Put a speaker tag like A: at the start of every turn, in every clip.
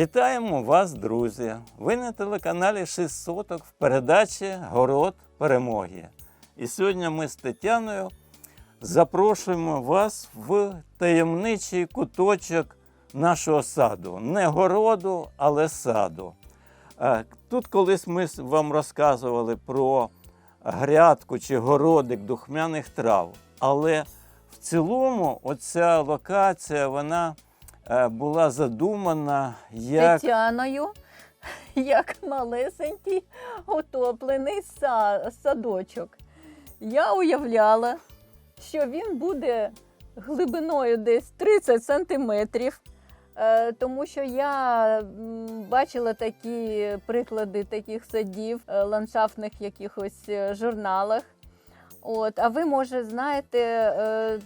A: Вітаємо вас, друзі! Ви на телеканалі 6 соток в передачі Город перемоги. І сьогодні ми з Тетяною запрошуємо вас в таємничий куточок нашого саду. Не городу, але саду. Е, Тут колись ми вам розказували про грядку чи городик духмяних трав. Але в цілому оця локація вона була задумана як
B: Тетяною, як малесенький утоплений садочок. Я уявляла, що він буде глибиною десь 30 сантиметрів. е, Тому що я бачила такі приклади таких садів, е, ландшафтних якихось е, журналах. От, а ви, може, знаєте е,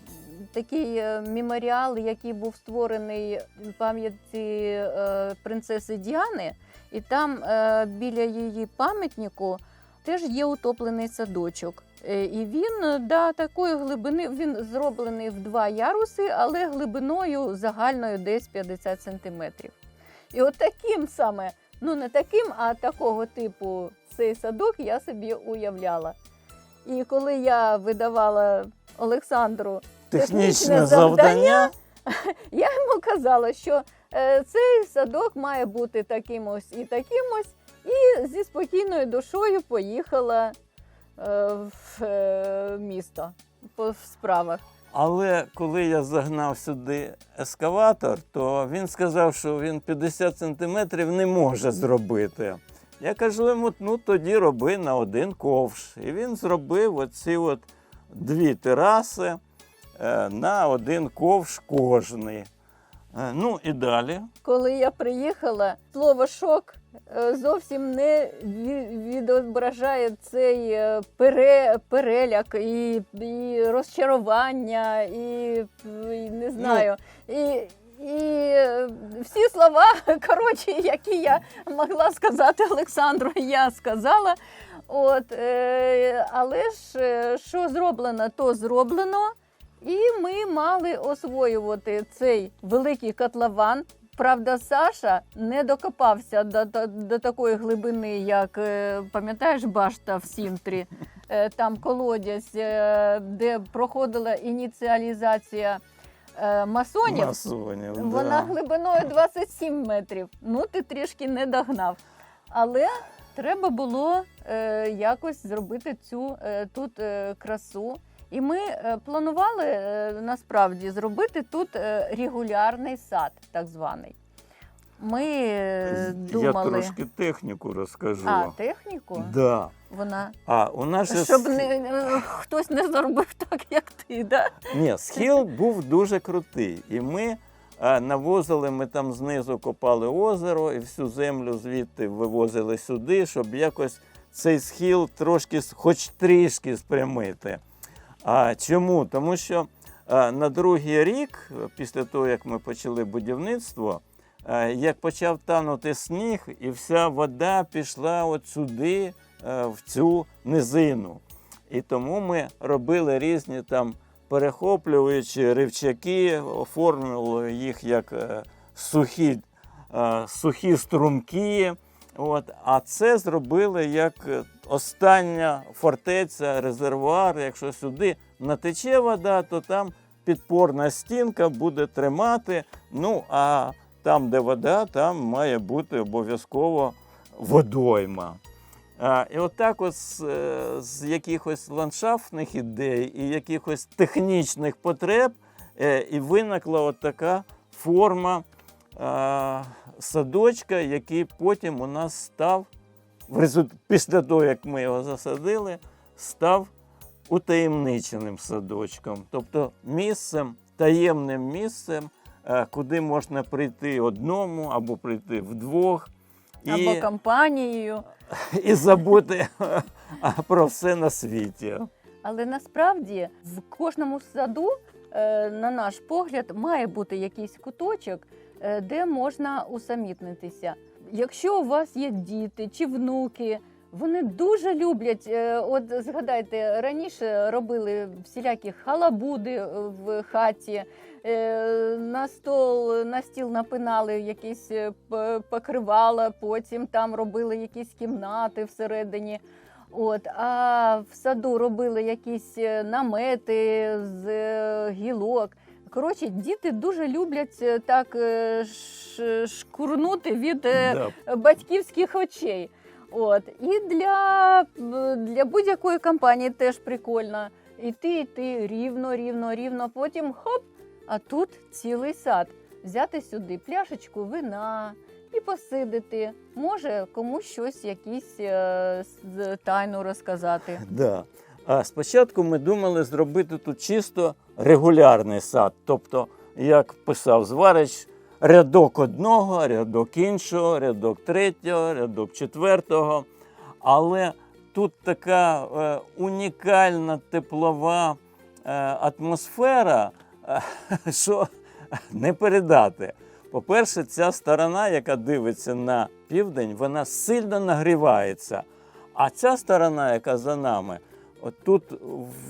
B: такий е, меморіал, який був створений в пам'яті е, принцеси Діани, і там е, біля її пам'ятнику теж є утоплений садочок. І він да, такої глибини, він зроблений в два яруси, але глибиною загальною десь 50 сантиметрів. І от таким саме, ну не таким, а такого типу цей садок я собі уявляла. І коли я видавала Олександру
A: технічне завдання.
B: я йому казала, що е, цей садок має бути таким ось і таким ось, і зі спокійною душою поїхала е, в е, місто по справах.
A: Але коли я загнав сюди ескаватор, то він сказав, що він 50 сантиметрів не може зробити. Я кажу йому, ну тоді роби на один ковш. І він зробив оці от дві тераси на один ковш кожний. Е, Ну і далі.
B: Коли я приїхала, слово шок е, зовсім не відображає цей е, пере, переляк і, і розчарування, і, і не знаю. І, і е, всі слова, коротше, які я могла сказати Олександру, я сказала. От, е, але ж е, що зроблено, то зроблено. І ми мали освоювати цей великий котлован. Правда, Саша не докопався до, до, до такої глибини, як е, пам'ятаєш башта в Сінтрі, Е, там колодязь, е, де проходила ініціалізація масонів.
A: Масонів,
B: Вона
A: да.
B: глибиною 27 метрів. Ну, ти трішки не догнав. Але треба було якось зробити цю тут красу. І ми е, планували е, насправді зробити тут е, регулярний сад, так званий. Ми е,
A: Я
B: думали.
A: трошки техніку розкажу.
B: А, техніку?
A: Да.
B: Вона.
A: А у нас
B: Щоб не, хтось не зробив так, як ти, да?
A: Ні, схил був дуже крутий. І ми навозили, ми там знизу копали озеро і всю землю звідти вивозили сюди, щоб якось цей схил трошки, хоч трішки спрямити. А чому? Тому що е, на другий рік, е, після того, як ми почали будівництво, е, як почав танути сніг, і вся вода пішла от сюди, в цю низину. І тому ми робили різні там перехоплюючі ривчаки, оформили їх як сухі, сухі струмки. От. А це зробили як остання фортеця, резервуар. Якщо сюди натече вода, то там підпорна стінка буде тримати. Ну а там, де вода, там має бути обов'язково водойма. А, і отак от з, е, з якихось ландшафтних ідей і якихось технічних потреб е, і виникла от така форма а, садочка, який потім у нас став. Після того, як ми його засадили, став утаємниченим садочком. Тобто місцем, таємним місцем, е, куди можна прийти одному або прийти вдвох.
B: Або компанією.
A: і забути про все на світі.
B: Але насправді в кожному саду, е, на наш погляд, має бути якийсь куточок, е, де можна усамітнитися. Якщо у вас є діти чи внуки, Вони дуже люблять. е, От згадайте, раніше робили всілякі халабуди е, в хаті. е, На стол, на стіл напинали якісь покривала, потім там робили якісь кімнати всередині. От, а в саду робили якісь намети з гілок. Коротше, діти дуже люблять е, так е, шкурнути від е,
A: Да.
B: батьківських очей. От. І для, для будь-якої компанії теж прикольно. Іти, йти рівно, рівно, рівно, потім хоп, а тут цілий сад. Взяти сюди пляшечку вина і посидити. Може комусь щось, якісь е, тайну розказати.
A: Да. А спочатку ми думали зробити тут чисто регулярний сад. Тобто, як писав зварич, рядок одного, рядок іншого, рядок третього, рядок четвертого. Але тут така е, унікальна теплова е, атмосфера, е, що не передати. По-перше, ця сторона, яка дивиться на південь, вона сильно нагрівається. А ця сторона, яка за нами, тут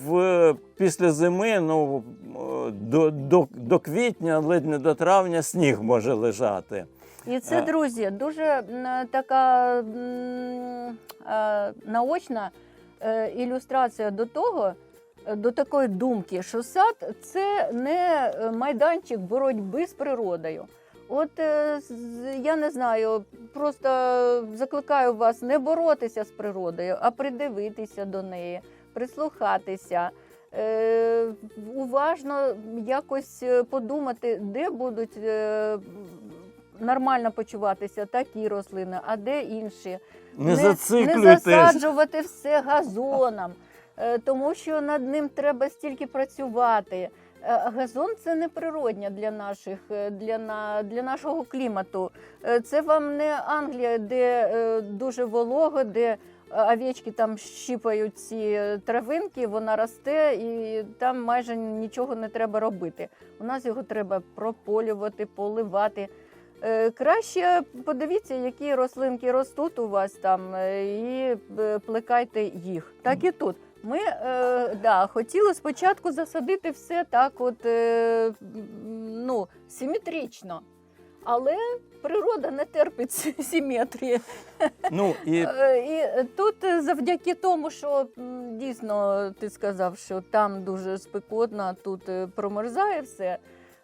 A: в, після зими, ну, е, до, до, до квітня, ледь не до травня, сніг може лежати.
B: І це,
A: Е.
B: друзі, дуже така е, наочна ілюстрація до того, до такої думки, що сад це не майданчик боротьби з природою. От я не знаю, просто закликаю вас не боротися з природою, а придивитися до неї, прислухатися. Е, уважно якось е, подумати, де будуть е, нормально почуватися такі рослини, а де інші.
A: Не,
B: не
A: зациклюйтесь.
B: засаджувати все газоном, тому що над ним треба стільки працювати. Газон це не природня для наших для, на, для нашого клімату. Це вам не Англія, де дуже волого, де овечки там щіпають ці е, травинки, вона росте, і там майже нічого не треба робити. У нас його треба прополювати, поливати. Е, Краще подивіться, які рослинки ростуть у вас там, е, і плекайте їх. Так і тут. Ми е, да, хотіли спочатку засадити все так, от е, ну, симетрично. Але природа не терпить симетрії.
A: Ну, і
B: Е, І тут завдяки тому, що дійсно ти сказав, що там дуже спекотно, тут е, промерзає все.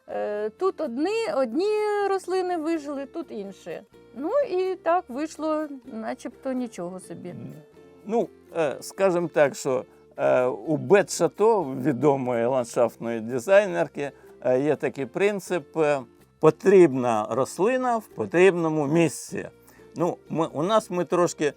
B: е, Тут одні, одні рослини вижили, тут інші. Ну і так вийшло, начебто нічого собі.
A: Ну, скажімо так, що у Бет Шато, відомої ландшафтної дизайнерки, є такий принцип: потрібна рослина в потрібному місці. Ну, ми, у нас ми трошки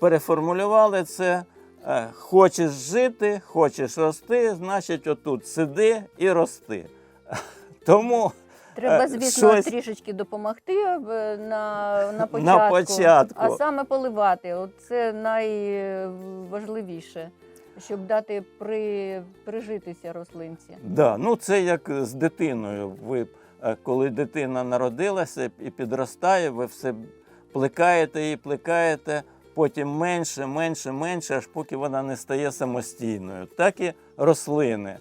A: переформулювали це. Е, Хочеш жити, хочеш рости, значить, отут сиди і рости. Тому
B: Треба,
A: Е,
B: звісно,
A: щось-
B: трішечки допомогти е, на, на початку,
A: початку.
B: а саме поливати. Це найважливіше, щоб дати при, прижитися рослинці.
A: Да, ну це як з дитиною. Ви коли дитина народилася і підростає, ви все плекаєте її, плекаєте, потім менше, менше, менше, аж поки вона не стає самостійною. Так і рослини.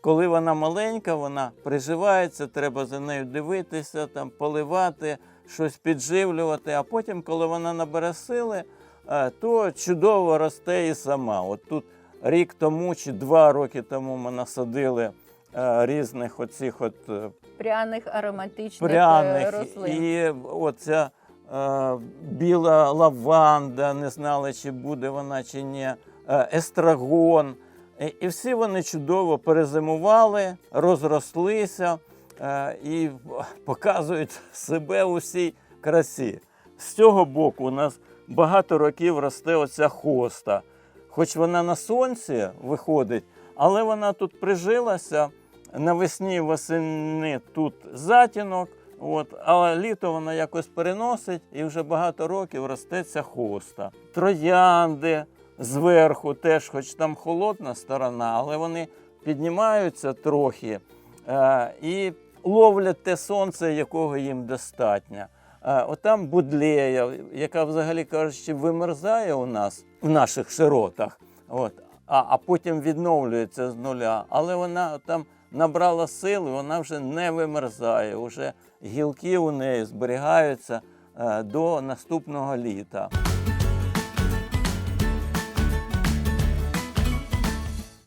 A: Коли вона маленька, вона приживається, треба за нею дивитися, там, поливати, щось підживлювати. А потім, коли вона набере сили, е, то чудово росте і сама. От тут рік тому чи два роки тому ми насадили е, різних оцих от е,
B: Пряних ароматичних е,
A: пряних.
B: рослин.
A: І оця е, біла лаванда, не знали, чи буде вона чи ні, е, естрагон. І, і всі вони чудово перезимували, розрослися е, і показують себе у всій красі. З цього боку у нас багато років росте оця хоста. Хоч вона на сонці виходить, але вона тут прижилася. Навесні восени тут затінок, от, а літо вона якось переносить і вже багато років росте ця хоста. Троянди зверху теж, хоч там холодна сторона, але вони піднімаються трохи е, і ловлять те сонце, якого їм достатньо. Е, Отам будлея, яка взагалі кажучи, вимерзає у нас в наших широтах, от, а, а потім відновлюється з нуля. Але вона там набрала сил, і вона вже не вимерзає. Уже гілки у неї зберігаються е, до наступного літа.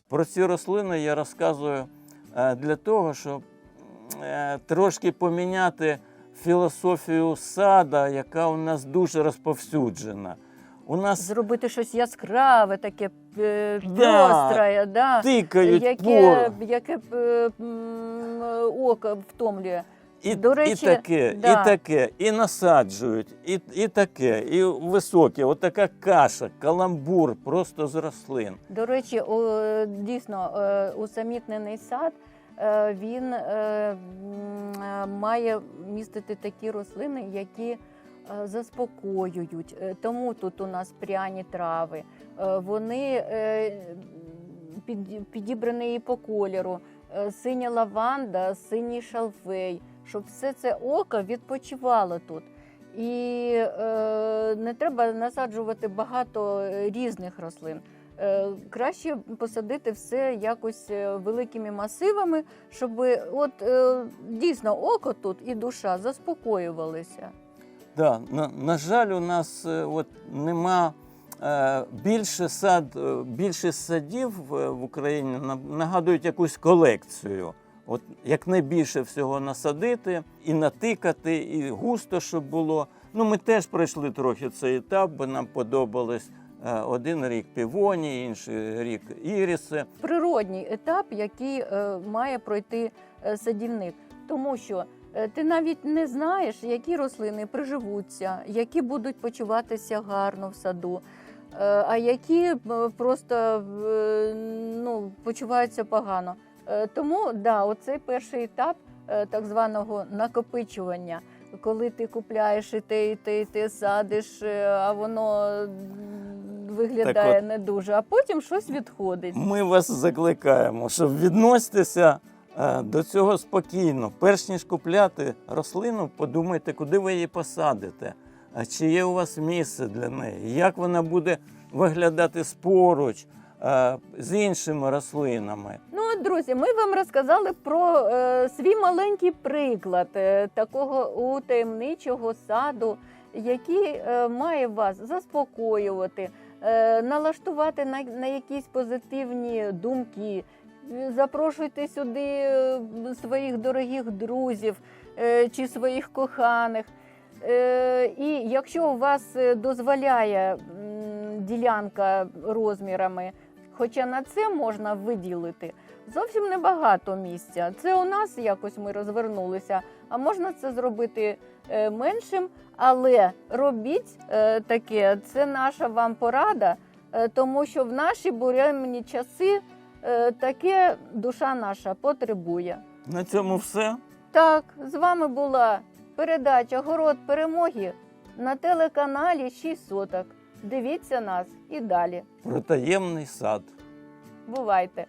A: Про ці рослини я розказую е, для того, щоб е, трошки поміняти філософію сада, яка у нас дуже розповсюджена. У нас
B: Зробити щось яскраве, таке е,
A: Да.
B: пестре, да.
A: тикають
B: яке,
A: пор.
B: яке е, око втомлює.
A: І,
B: До речі,
A: і таке,
B: да.
A: і таке, і насаджують, і, і таке, і високе, отака каша, каламбур просто з рослин.
B: До речі, о, дійсно, е, усамітнений сад е, він має містити такі рослини, які заспокоюють. Е, Тому тут у нас пряні трави. Е, Вони е, підібрані і по кольору. Е, Синя лаванда, синій шалфей, щоб все це око відпочивало тут. І е, не треба насаджувати багато е, різних рослин. Е, краще посадити все якось е, великими масивами, щоб от е, дійсно око тут і душа заспокоювалися.
A: Да, на, на жаль, у нас е, от, нема е, більше сад, е, більшість садів в, Україні нагадують якусь колекцію. От якнайбільше всього насадити і натикати, і густо, щоб було. Ну, ми теж пройшли трохи цей етап, бо нам подобались е, один рік півоні, інший рік іріси.
B: Природній етап, який має пройти садівник, тому що ти навіть не знаєш, які рослини приживуться, які будуть почуватися гарно в саду, е, а які е, просто е, ну, почуваються погано. Е, Тому да, оцей перший етап е, так званого накопичування, коли ти купляєш і те, і те, і те садиш, е, а воно виглядає
A: Так от-
B: не дуже, а потім щось відходить.
A: Ми вас закликаємо, щоб відноситися е, до цього спокійно. Перш ніж купляти рослину, подумайте, куди ви її посадите, а чи є у вас місце для неї, як вона буде виглядати споруч е, з іншими рослинами.
B: Ну, от, друзі, ми вам розказали про е, свій маленький приклад е, такого утаємничого саду, який е, має вас заспокоювати, е, налаштувати на, на якісь позитивні думки. Запрошуйте сюди е, своїх дорогих друзів е, чи своїх коханих. Е, І якщо у вас дозволяє ділянка розмірами, хоча на це можна виділити зовсім небагато місця. Це у нас якось ми розвернулися, а можна це зробити меншим. Але робіть таке, це наша вам порада, тому що в наші буремні часи таке душа наша потребує.
A: На цьому все.
B: Так, з вами була передача Город перемоги на телеканалі 6 соток. Дивіться нас і далі.
A: Про таємний сад.
B: Бувайте!